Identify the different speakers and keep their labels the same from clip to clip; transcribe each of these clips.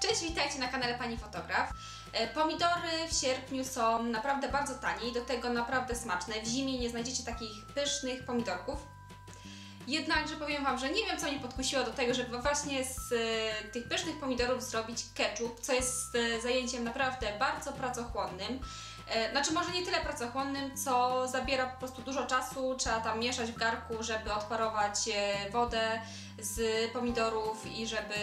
Speaker 1: Cześć, witajcie na kanale Pani Fotograf. E, Pomidory w sierpniu są naprawdę bardzo tanie i do tego naprawdę smaczne. W zimie nie znajdziecie takich pysznych pomidorków. Jednakże powiem Wam, że nie wiem co mnie podkusiło do tego, żeby właśnie z e, tych pysznych pomidorów zrobić ketchup, co jest e, zajęciem naprawdę bardzo pracochłonnym. E, Znaczy może nie tyle pracochłonnym, co zabiera po prostu dużo czasu, trzeba tam mieszać w garku, żeby odparować e, wodę z pomidorów i żeby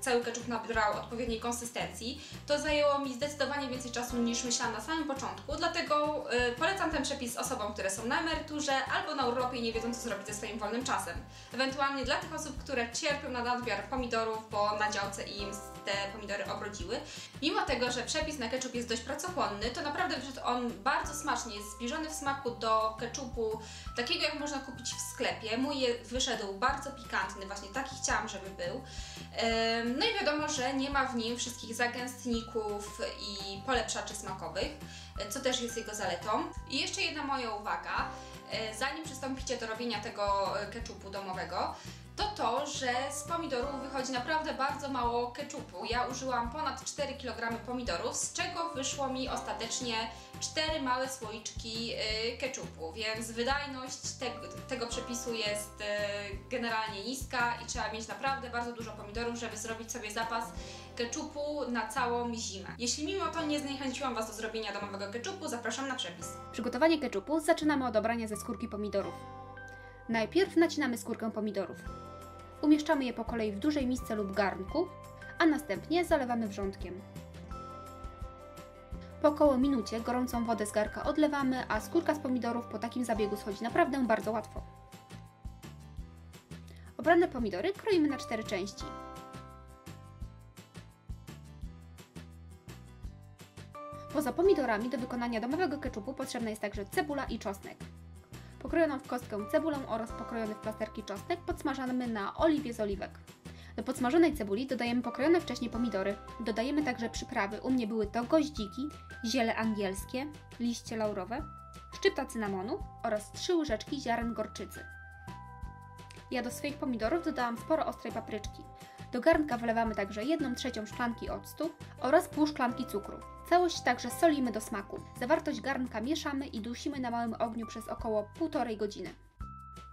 Speaker 1: cały ketchup nabrał odpowiedniej konsystencji. To zajęło mi zdecydowanie więcej czasu niż myślałam na samym początku, dlatego e, polecam ten przepis osobom, które są na emeryturze albo na urlopie i nie wiedzą co zrobić ze swoim wolnym czasem. Ewentualnie dla tych osób, które cierpią na nadmiar pomidorów, bo na działce im te pomidory obrodziły. Mimo tego, że przepis na ketchup jest dość pracochłonny, to naprawdę on bardzo smacznie, jest zbliżony w smaku do ketchupu takiego jak można kupić w sklepie. Mój wyszedł bardzo pikantny, właśnie taki chciałam, żeby był. No i wiadomo, że nie ma w nim wszystkich zagęstników i polepszaczy smakowych, co też jest jego zaletą. I jeszcze jedna moja uwaga, e, zanim przystąpicie do robienia tego e, ketchupu domowego, to to, że z pomidorów wychodzi naprawdę bardzo mało ketchupu. Ja użyłam ponad 4 kg pomidorów, z czego wyszło mi ostatecznie 4 małe słoiczki y, ketchupu, więc wydajność tego, tego przepisu jest y, generalnie niska i trzeba mieć naprawdę bardzo dużo pomidorów, żeby zrobić sobie zapas ketchupu na całą zimę. Jeśli mimo to nie zniechęciłam Was do zrobienia domowego ketchupu, zapraszam na przepis.
Speaker 2: Przygotowanie ketchupu zaczynamy od obrania ze skórki pomidorów. Najpierw nacinamy skórkę pomidorów. Umieszczamy je po kolei w dużej misce lub garnku, a następnie zalewamy wrzątkiem. Po około minucie gorącą wodę z garka odlewamy, a skórka z pomidorów po takim zabiegu schodzi naprawdę bardzo łatwo. Obrane pomidory kroimy na cztery części. Poza pomidorami do wykonania domowego ketchupu potrzebna jest także cebula i czosnek. Pokrojoną w kostkę cebulę oraz pokrojony w plasterki czosnek podsmażamy na oliwie z oliwek. Do podsmażonej cebuli dodajemy pokrojone wcześniej pomidory. Dodajemy także przyprawy. U mnie były to goździki, ziele angielskie, liście laurowe, szczypta cynamonu oraz 3 łyżeczki ziaren gorczycy. Ja do swoich pomidorów dodałam sporo ostrej papryczki. Do garnka wlewamy także 1 trzecią szklanki octu oraz pół szklanki cukru. Całość także solimy do smaku. Zawartość garnka mieszamy i dusimy na małym ogniu przez około 1,5 godziny.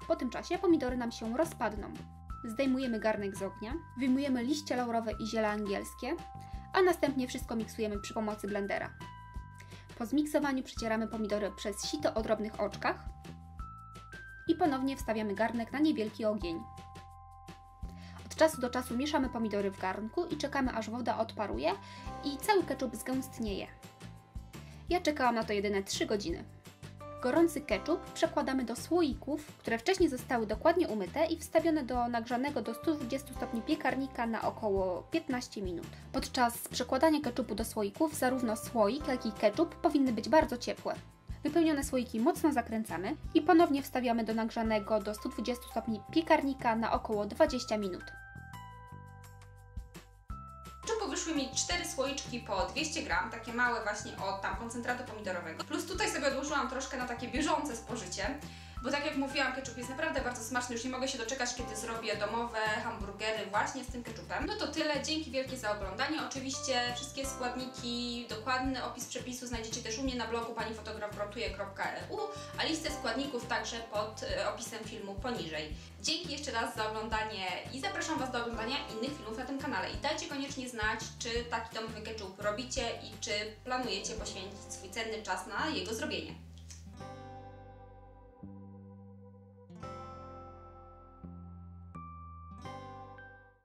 Speaker 2: Po tym czasie pomidory nam się rozpadną. Zdejmujemy garnek z ognia, wyjmujemy liście laurowe i ziele angielskie, a następnie wszystko miksujemy przy pomocy blendera. Po zmiksowaniu przecieramy pomidory przez sito o drobnych oczkach i ponownie wstawiamy garnek na niewielki ogień. Od czasu do czasu mieszamy pomidory w garnku i czekamy aż woda odparuje i cały ketchup zgęstnieje. Ja czekałam na to jedyne 3 godziny. Gorący ketchup przekładamy do słoików, które wcześniej zostały dokładnie umyte i wstawione do nagrzanego do 120 stopni piekarnika na około 15 minut. Podczas przekładania ketchupu do słoików zarówno słoik, jak i ketchup powinny być bardzo ciepłe. Wypełnione słoiki mocno zakręcamy i ponownie wstawiamy do nagrzanego do 120 stopni piekarnika na około 20 minut.
Speaker 1: Wyszły mi 4 słoiczki po 200 gram, takie małe właśnie od tam koncentratu pomidorowego. Plus tutaj sobie odłożyłam troszkę na takie bieżące spożycie, bo tak jak mówiłam, ketchup jest naprawdę bardzo smaczny, już nie mogę się doczekać, kiedy zrobię domowe hamburgery właśnie z tym ketchupem. No to tyle, dzięki wielkie za oglądanie. Oczywiście wszystkie składniki, dokładny opis przepisu znajdziecie też u mnie na blogu panifotografrotuje.eu, a listę składników także pod e, opisem filmu poniżej. Dzięki jeszcze raz za oglądanie i zapraszam Was do oglądania innych filmów na tym kanale. I dajcie koniecznie znać, czy taki domowy ketchup robicie i czy planujecie poświęcić swój cenny czas na jego zrobienie.